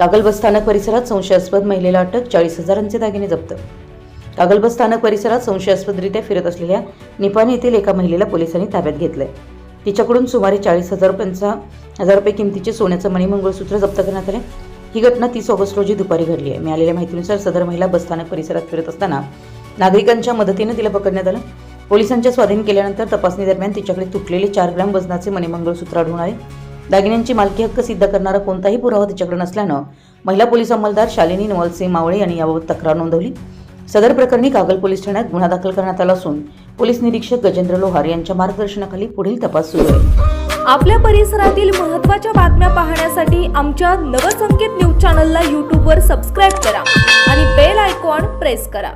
कागल बसस्थानक परिसरात संशयास्पद महिलेला अटक चाळीस हजारांचे दागिने जप्त. कागल बसस्थानक परिसरात संशयास्पदरित्या फिरत असलेल्या निपाणी येथील एका महिलेला पोलिसांनी ताब्यात घेतलंय. तिच्याकडून सुमारे चाळीस हजार रुपयांचा हजार रुपये किमतीचे सोन्याचं मणिमंगळसूत्र जप्त करण्यात आले. ही घटना तीस ऑगस्ट रोजी दुपारी घडली आहे मिळालेल्या माहितीनुसार सदर महिला बसस्थानक परिसरात फिरत असताना नागरिकांच्या मदतीनं तिला पकडण्यात आलं. पोलिसांच्या स्वाधीन केल्यानंतर तपासणी दरम्यान तिच्याकडे तुटलेले चार ग्रॅम वजनाचे मणिमंगळसूत्र आढळून आले. दागिन्यांची मालकी हक्क सिद्ध करणारा कोणताही पुरावा तिच्याकडे नसल्यानं महिला पोलीस अंमलदार शालिनी नवलसिंह मावळे यांनी याबाबत तक्रार नोंदवली. सदर प्रकरणी कागल पोलीस ठाण्यात गुन्हा दाखल करण्यात आला असून पोलीस निरीक्षक गजेंद्र लोहार यांच्या मार्गदर्शनाखाली पुढील तपास सुरू आहे. आपल्या परिसरातील महत्त्वाच्या बातम्या पाहण्यासाठी आमच्या नवसंकेत न्यूज चॅनलला यूट्यूबवर सबस्क्राईब करा आणि बेल आयकॉन प्रेस करा.